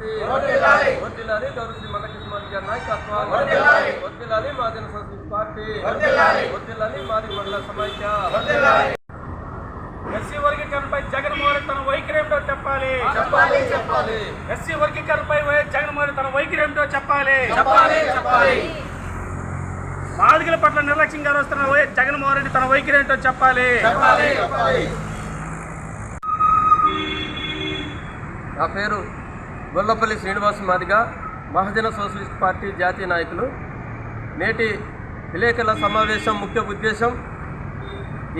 పోరాట గౌరవ గారి నాయకత్వం. సంస్కృతి మండల సమైక్య ఎస్సీ వర్గీకరణపై జగన్మోహన్ రెడ్డి తన వైఖరి ఏమిటో చెప్పాలి. చెప్పాలి చెప్పాలి. ఎస్సీ వర్గీకరణపై వై- జగన్మోహన్ తన వైఖరి ఏమిటో చెప్పాలి. చెప్పాలి చెప్పాలి. బాధితుల పట్ల నిర్లక్ష్యంగా వస్తున్న వై- జగన్మోహన్ రెడ్డి తన వైఖరి ఏంటో చెప్పాలి. చెప్పాలి చెప్పాలి. నా పేరు గొల్లపల్లి శ్రీనివాస్ మాదిగ మహజన సోషలిస్ట్ పార్టీ జాతీయ నాయకులు. నేటి విలేకరుల సమావేశం ముఖ్య ఉద్దేశం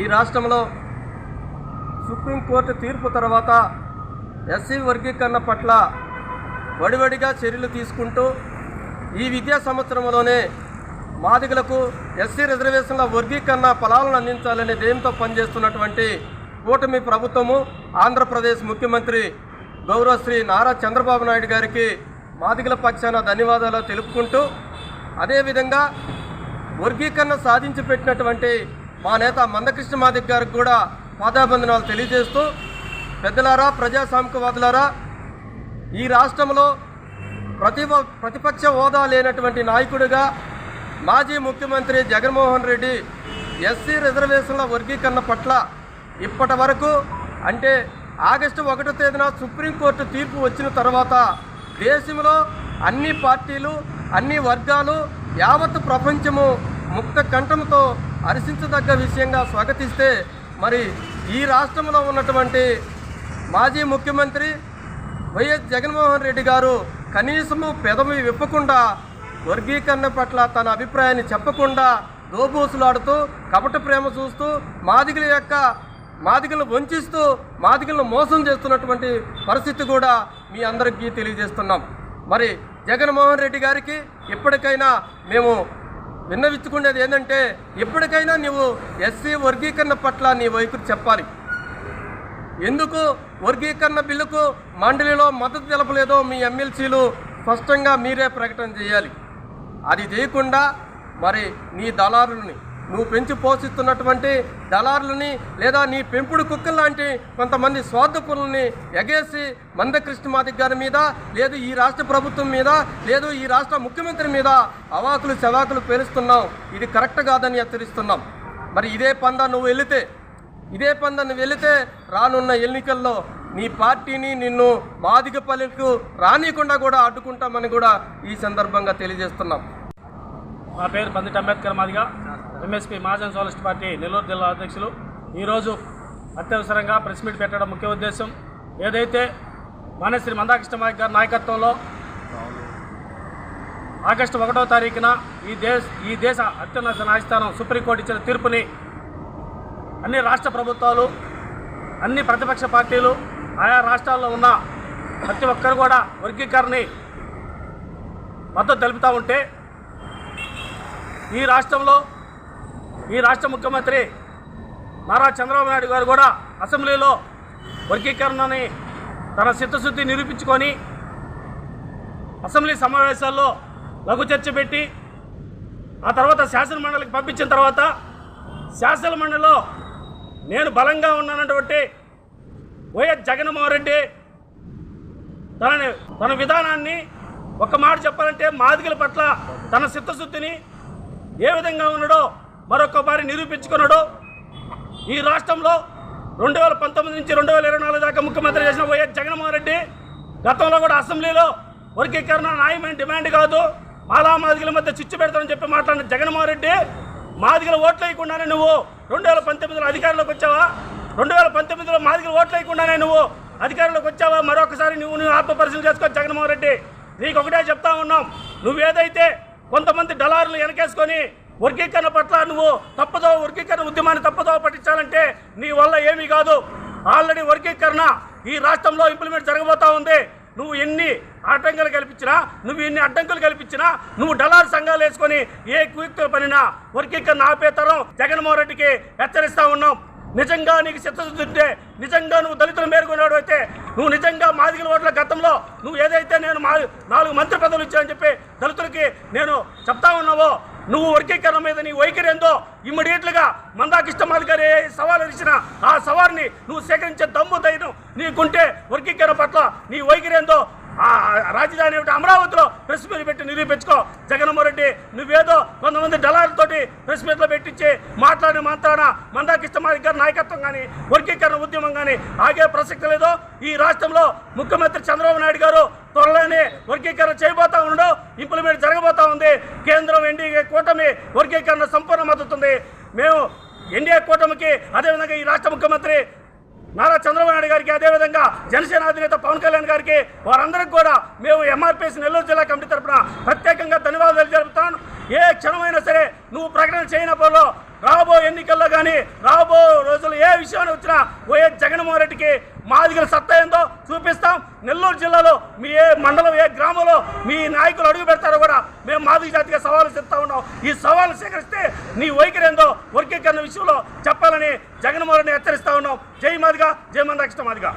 ఈ రాష్ట్రంలో సుప్రీంకోర్టు తీర్పు తర్వాత ఎస్సీ వర్గీకరణ పట్ల వడివడిగా చర్యలు తీసుకుంటూ ఈ విద్యా సంవత్సరంలోనే మాదిగలకు ఎస్సీ రిజర్వేషన్ల వర్గీకరణ ఫలాలను అందించాలనే ధ్యేయంతో పనిచేస్తున్నటువంటి కూటమి ప్రభుత్వము ఆంధ్రప్రదేశ్ ముఖ్యమంత్రి గౌరవ శ్రీ నారా చంద్రబాబు నాయుడు గారికి మాదిగల పక్షాన ధన్యవాదాలు తెలుపుకుంటూ అదేవిధంగా వర్గీకరణ సాధించి పెట్టినటువంటి మా నేత మందకృష్ణ మాదిక్ గారికి కూడా పాదాబంధనాలు తెలియజేస్తూ పెద్దలారా ప్రజాసామికవాదులారా ఈ రాష్ట్రంలో ప్రతి ప్రతిపక్ష హోదా లేనటువంటి నాయకుడిగా మాజీ ముఖ్యమంత్రి జగన్మోహన్ రెడ్డి ఎస్సీ రిజర్వేషన్ల వర్గీకరణ పట్ల ఇప్పటి వరకు అంటే ఆగస్టు ఒకటో తేదీన సుప్రీంకోర్టు తీర్పు వచ్చిన తర్వాత దేశంలో అన్ని పార్టీలు అన్ని వర్గాలు యావత్ ప్రపంచము ముక్త కంఠంతో హర్షించదగ్గ విషయంగా స్వాగతిస్తే మరి ఈ రాష్ట్రంలో ఉన్నటువంటి మాజీ ముఖ్యమంత్రి వైఎస్ జగన్మోహన్ రెడ్డి గారు కనీసము పెదవి విప్పకుండా వర్గీకరణ పట్ల తన అభిప్రాయాన్ని చెప్పకుండా దోబూసులాడుతూ కపట ప్రేమ చూస్తూ మాదిగల యొక్క మాదిగలను వంచిస్తూ మాదిగలను మోసం చేస్తున్నటువంటి పరిస్థితి కూడా మీ అందరికీ తెలియజేస్తున్నాం. మరి జగన్మోహన్ రెడ్డి గారికి ఇప్పటికైనా మేము విన్నవించుకునేది ఏంటంటే ఇప్పటికైనా నీవు ఎస్సీ వర్గీకరణ పట్ల నీ వైఖరి చెప్పాలి. ఎందుకు వర్గీకరణ బిల్లుకు మండలిలో మద్దతు తెలపలేదో మీ ఎమ్మెల్సీలు స్పష్టంగా మీరే ప్రకటన చేయాలి. అది చేయకుండా మరి నీ దళారులని నువ్వు పెంచి పోషిస్తున్నటువంటి దళారులని లేదా నీ పెంపుడు కుక్కల లాంటి కొంతమంది స్వార్థపులని ఎగేసి మందకృష్ణ మాదిక్ గారి మీద లేదు ఈ రాష్ట్ర ప్రభుత్వం మీద లేదు ఈ రాష్ట్ర ముఖ్యమంత్రి మీద అవాకులు చవాకులు పేరుస్తున్నాం ఇది కరెక్ట్ కాదని హెచ్చరిస్తున్నాం. మరి ఇదే పందా నువ్వు వెళితే ఇదే పందను వెళితే రానున్న ఎన్నికల్లో నీ పార్టీని నిన్ను మాదిగపల్లికు రానియకుండా కూడా అడ్డుకుంటామని కూడా ఈ సందర్భంగా తెలియజేస్తున్నాం. నా పేరు Panditi Ambedkar Madiga. MSP Mahajan socialist party Nellore జిల్లా అధ్యక్షులు. ఈరోజు అత్యవసరంగా ప్రెస్ మీట్ పెట్టడం ముఖ్య ఉద్దేశం. ఏదైతే మానేశ్రీ మందాకృష్ణ గారి నాయకత్వంలో ఆగస్టు ఒకటో తారీఖున ఈ దేశ ఈ దేశ అత్యున్నత న్యాయస్థానం సుప్రీంకోర్టు ఇచ్చిన తీర్పుని అన్ని రాష్ట్ర ప్రభుత్వాలు అన్ని ప్రతిపక్ష పార్టీలు ఆయా రాష్ట్రాల్లో ఉన్న ప్రతి ఒక్కరు కూడా వర్గీకరణని మద్దతు తెలుపుతూ ఉంటే ఈ రాష్ట్రంలో ఈ రాష్ట్ర ముఖ్యమంత్రి నారా చంద్రబాబు నాయుడు గారు కూడా అసెంబ్లీలో వర్గీకరణని తన చిత్తశుద్ధి నిరూపించుకొని అసెంబ్లీ సమావేశాల్లో లఘు చర్చ పెట్టి ఆ తర్వాత శాసన మండలికి పంపించిన తర్వాత శాసన మండలిలో నేను బలంగా ఉన్నానటువంటి వైఎస్ జగన్మోహన్ రెడ్డి తనని తన విధానాన్ని ఒక మాట చెప్పాలంటే మాదిగల పట్ల తన చిత్తశుద్ధిని ఏ విధంగా ఉన్నాడో మరొక నిరూపించుకున్నాడు. ఈ రాష్ట్రంలో రెండు వేల పంతొమ్మిది నుంచి రెండు వేల ఇరవై నాలుగు దాకా ముఖ్యమంత్రి చేసిన వైఎస్ జగన్మోహన్ రెడ్డి గతంలో కూడా అసెంబ్లీలో వర్గీకరణ న్యాయమైన డిమాండ్ కాదు. మాలా మాదిగల మధ్య చిచ్చు పెడతానని చెప్పి మాట్లాడిన జగన్మోహన్ రెడ్డి మాదిగల ఓట్లు వేయకుండానే నువ్వు రెండు వేల పంతొమ్మిదిలో అధికారంలోకి వచ్చావా? రెండు వేల పంతొమ్మిదిలో మాదిగల ఓట్లు వేయకుండానే నువ్వు అధికారంలోకి వచ్చావా? మరొకసారి నువ్వు నువ్వు ఆత్మపరిశీలన చేసుకో జగన్మోహన్ రెడ్డి. నీకు ఒకటే చెప్తా ఉన్నాం. నువ్వేదైతే కొంతమంది డలార్లు వెనకేసుకొని వర్గీకరణ పట్ల నువ్వు తప్పదో వర్గీకరణ ఉద్యమాన్ని తప్పదో పట్టించాలంటే నీ వల్ల ఏమీ కాదు. ఆల్రెడీ వర్గీకరణ ఈ రాష్ట్రంలో ఇంప్లిమెంట్ జరగబోతా ఉంది. నువ్వు ఎన్ని ఆటంకాలు కల్పించినా నువ్వు ఎన్ని అడ్డంకులు కల్పించినా నువ్వు డలార్ సంఘాలు వేసుకొని ఏ కుయుక్తులు పనినా వర్గీకరణ ఆపే తరం జగన్మోహన్ రెడ్డికి హెచ్చరిస్తా ఉన్నాం. నిజంగా నీకు చిత్తశుద్ధి నిజంగా నువ్వు దళితులు మేరుకునేవాడు అయితే నువ్వు నిజంగా మాదిగల ఓట్ల గతంలో నువ్వు ఏదైతే నేను మా నాలుగు మంత్రి పదవులు ఇచ్చానని చెప్పి దళితులకి నేను చెప్తా ఉన్నావో నువ్వు వర్గీకరణ మీద నీ వైఖరి ఏందో ఇమ్మీడియట్లుగా మందాకిష్ట మాదిగారు సవాలు ఇచ్చిన ఆ సవాల్ని నువ్వు సేకరించే దమ్ము ధైర్యం నీకుంటే వర్గీకరణ పట్ల నీ వైఖరి ఏందో ఆ రాజధాని అమరావతిలో ప్రెస్ మీట్ పెట్టి నిరూపించుకో. జగన్మోహన్ రెడ్డి నువ్వేదో కొంతమంది తోటి ప్రెస్ మీట్లో పెట్టించి మాట్లాడిన మందా మందాకృష్ణమాది గారి నాయకత్వం కానీ వర్గీకరణ ఉద్యమం కానీ ఆగే ప్రసక్తి లేదు. ఈ రాష్ట్రంలో ముఖ్యమంత్రి చంద్రబాబు నాయుడు గారు త్వరలోనే వర్గీకరణ చేయబోతా ఉండడం ఇంప్లిమెంట్ జరగబోతా ఉంది. కేంద్రం ఎన్డీఏ కూటమి వర్గీకరణ సంపూర్ణ మద్దతుంది. మేము ఎన్డీఏ కూటమికి అదేవిధంగా ఈ రాష్ట్ర ముఖ్యమంత్రి నారా చంద్రబాబు నాయుడు గారికి అదేవిధంగా జనసేన అధినేత పవన్ కళ్యాణ్ గారికి వారందరికీ కూడా మేము ఎంఆర్పిఎస్ నెల్లూరు జిల్లా కమిటీ తరఫున ప్రత్యేకంగా ధన్యవాదాలు జరుపుతాను ఏ క్షణమైనా సరే నువ్వు ప్రకటన చేయనప్పుడు రాబో ఎన్నికల్లో కానీ రాబో రోజులు ఏ విషయాన్ని వచ్చినా వైఎస్ జగన్మోహన్ రెడ్డికి మాదిగల సత్తా ఏందో చూపిస్తాం. నెల్లూరు జిల్లాలో మీ ఏ మండలం ఏ గ్రామంలో మీ నాయకులు అడుగు పెడతారో కూడా మేము మాదిగ జాతిగా సవాలు చెప్తా ఉన్నాం. ఈ సవాలు స్వీకరిస్తే నీ వైఖరి ఏందో వర్గీకరణ విషయంలో చెప్పాలని జగన్మోహన్ రెడ్డిని హెచ్చరిస్తా ఉన్నాం. జై మాదిగా జై రక్షణ మాదిగా.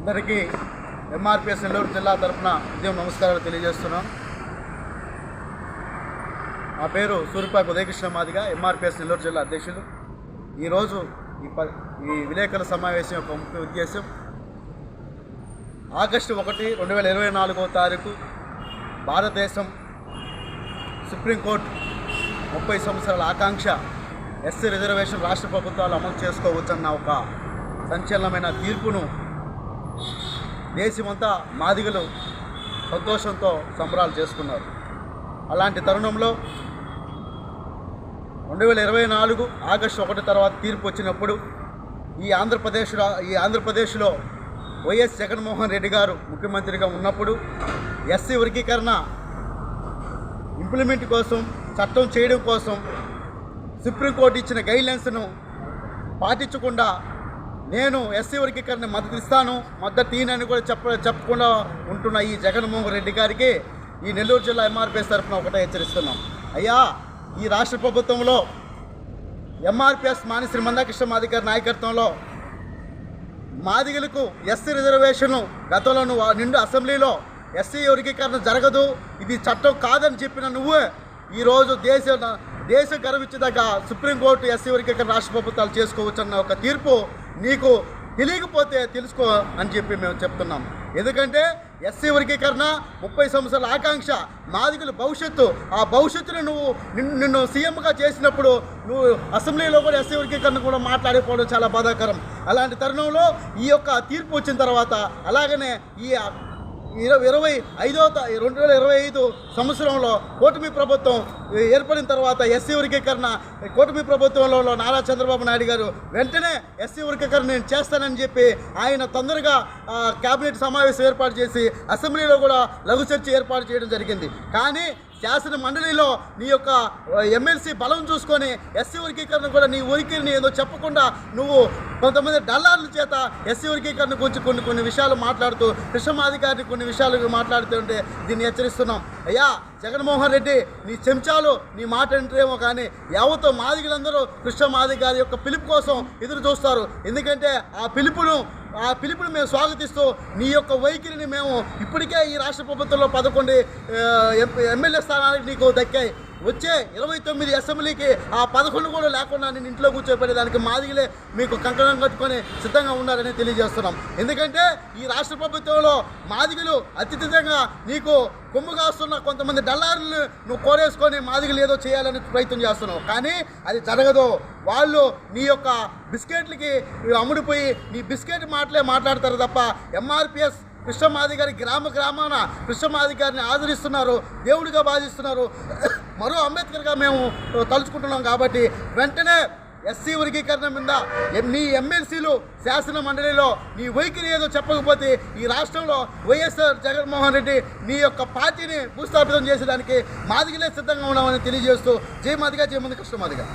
అందరికీ ఎంఆర్పిఎస్ నెల్లూరు జిల్లా తరఫున ఉదయం నమస్కారాలు తెలియజేస్తున్నాం. నా పేరు సూర్యపాక ఉదయకృష్ణ మాదిగా ఎంఆర్పిఎస్ నెల్లూరు జిల్లా అధ్యక్షులు. ఈరోజు ఈ ప ఈ విలేకరుల సమావేశం యొక్క ముఖ్య ఉద్దేశం ఆగస్టు ఒకటి రెండు వేల ఇరవై నాలుగో తారీఖు భారతదేశం సుప్రీంకోర్టు ముప్పై సంవత్సరాల ఆకాంక్ష ఎస్సీ రిజర్వేషన్ రాష్ట్ర ప్రభుత్వాలు అమలు చేసుకోవచ్చన్న ఒక సంచలనమైన తీర్పును దేశమంతా మాదిగలు సంతోషంతో సంబరాలు చేసుకున్నారు. అలాంటి తరుణంలో రెండు వేల ఇరవై నాలుగు ఆగస్టు ఒకటి తర్వాత తీర్పు వచ్చినప్పుడు ఈ ఆంధ్రప్రదేశ్ ఈ ఆంధ్రప్రదేశ్లో వైఎస్ జగన్మోహన్ రెడ్డి గారు ముఖ్యమంత్రిగా ఉన్నప్పుడు ఎస్సీ వర్గీకరణ ఇంప్లిమెంట్ కోసం చట్టం చేయడం కోసం సుప్రీంకోర్టు ఇచ్చిన గైడ్లైన్స్ను పాటించకుండా నేను ఎస్సీ వర్గీకరణ మద్దతు ఇస్తాను మద్దతు ఈయనని కూడా చెప్ప చెప్పకుండా ఉంటున్న ఈ జగన్మోహన్ రెడ్డి గారికి ఈ నెల్లూరు జిల్లా ఎంఆర్పీఎస్ తరఫున ఒకటే హెచ్చరిస్తున్నాం. అయ్యా ఈ రాష్ట్ర ప్రభుత్వంలో ఎంఆర్పిఎస్ మానిశ్రీ మందాకృష్ణ మాదిగారి నాయకత్వంలో మాదిగలకు ఎస్సీ రిజర్వేషన్ గతంలో నువ్వు నిండు అసెంబ్లీలో ఎస్సీ వర్గీకరణ జరగదు ఇది చట్టం కాదని చెప్పిన నువ్వే ఈరోజు దేశ దేశ గర్వించదగ్గ సుప్రీంకోర్టు ఎస్సీ వర్గీకరణ రాష్ట్ర ప్రభుత్వాలు చేసుకోవచ్చన్న ఒక తీర్పు నీకు తెలియకపోతే తెలుసుకో అని చెప్పి మేము చెప్తున్నాం. ఎందుకంటే ఎస్సీ వర్గీకరణ ముప్పై సంవత్సరాల ఆకాంక్ష మాదిగల భవిష్యత్తు. ఆ భవిష్యత్తును నువ్వు నిన్ను నిన్ను సీఎంగా చేసినప్పుడు నువ్వు అసెంబ్లీలో కూడా ఎస్సీ వర్గీకరణ కూడా మాట్లాడిపోవడం చాలా బాధాకరం. అలాంటి తరుణంలో ఈ యొక్క తీర్పు వచ్చిన తర్వాత అలాగనే ఈ ఇరవై ఇరవై ఐదో త- రెండు వేల ఇరవై ఐదు సంవత్సరంలో కూటమి ప్రభుత్వం ఏర్పడిన తర్వాత ఎస్సీ వర్గీకరణ కూటమి ప్రభుత్వంలో నారా చంద్రబాబు నాయుడు గారు వెంటనే ఎస్సీ వర్గీకరణ నేను చేస్తానని చెప్పి ఆయన తొందరగా క్యాబినెట్ కేబినెట్ సమావేశం ఏర్పాటు చేసి అసెంబ్లీలో కూడా లఘు చర్చ ఏర్పాటు చేయడం జరిగింది. కానీ శాసన మండలిలో నీ యొక్క ఎమ్మెల్సీ బలం చూసుకొని ఎస్సీ వర్గీకరణ కూడా నీ ఉనికిని ఏదో చెప్పకుండా నువ్వు కొంతమంది డల్లార్ల చేత ఎస్సీ వర్గీకరణ గురించి కొన్ని కొన్ని విషయాలు మాట్లాడుతూ కృష్ణమాధికారిని కొన్ని విషయాలు మాట్లాడుతుంటే దీన్ని హెచ్చరిస్తున్నాం. అయ్యా జగన్మోహన్ రెడ్డి నీ చెంచాలు నీ మాట వింటారేమో కానీ యావతో మాదిగలందరూ కృష్ణమాది గారి యొక్క పిలుపు కోసం ఎదురు చూస్తారు. ఎందుకంటే ఆ పిలుపును ఆ పిలుపుని మేము స్వాగతిస్తూ నీ యొక్క వైఖరిని మేము ఇప్పటికే ఈ రాష్ట్ర ప్రభుత్వంలో పదకొండు ఎం- ఎమ్మెల్యే స్థానానికి నీకు దక్కాయి. వచ్చే ఇరవై తొమ్మిది అసెంబ్లీకి ఆ పదకొండు కూడా లేకుండా నేను ఇంట్లో కూర్చోబెట్టేదానికి మాదిగిలే మీకు కంకణం కట్టుకొని సిద్ధంగా ఉన్నారని తెలియజేస్తున్నాం. ఎందుకంటే ఈ రాష్ట్ర ప్రభుత్వంలో మాదిగలు అత్యధికంగా నీకు కొమ్ము కాస్తున్న కొంతమంది డల్లారులు నువ్వు కోరేసుకొని మాదిగలు ఏదో చేయాలని ప్రయత్నం చేస్తున్నావు. కానీ అది జరగదు. వాళ్ళు నీ యొక్క బిస్కెట్లకి అమ్ముడిపోయి నీ బిస్కెట్ మాటలే మాట్లాడతారు తప్ప ఎంఆర్పిఎస్ కృష్ణమాది గారి గ్రామ గ్రామాన కృష్ణమాది గారిని ఆదరిస్తున్నారు దేవుడిగా బాధిస్తున్నారు మరో అంబేద్కర్గా మేము తలుచుకుంటున్నాం కాబట్టి వెంటనే ఎస్సీ వర్గీకరణ మీద ఎం- నీ ఎమ్మెల్సీలు శాసన మండలిలో నీ వైఖరి ఏదో చెప్పకపోతే ఈ రాష్ట్రంలో వైఎస్ఆర్ జగన్మోహన్ రెడ్డి నీ యొక్క పార్టీని భూస్థాపితం చేసేదానికి మాదిగలే సిద్ధంగా ఉన్నామని తెలియజేస్తూ జై మాదిగా జై మంది కృష్ణమాదిగా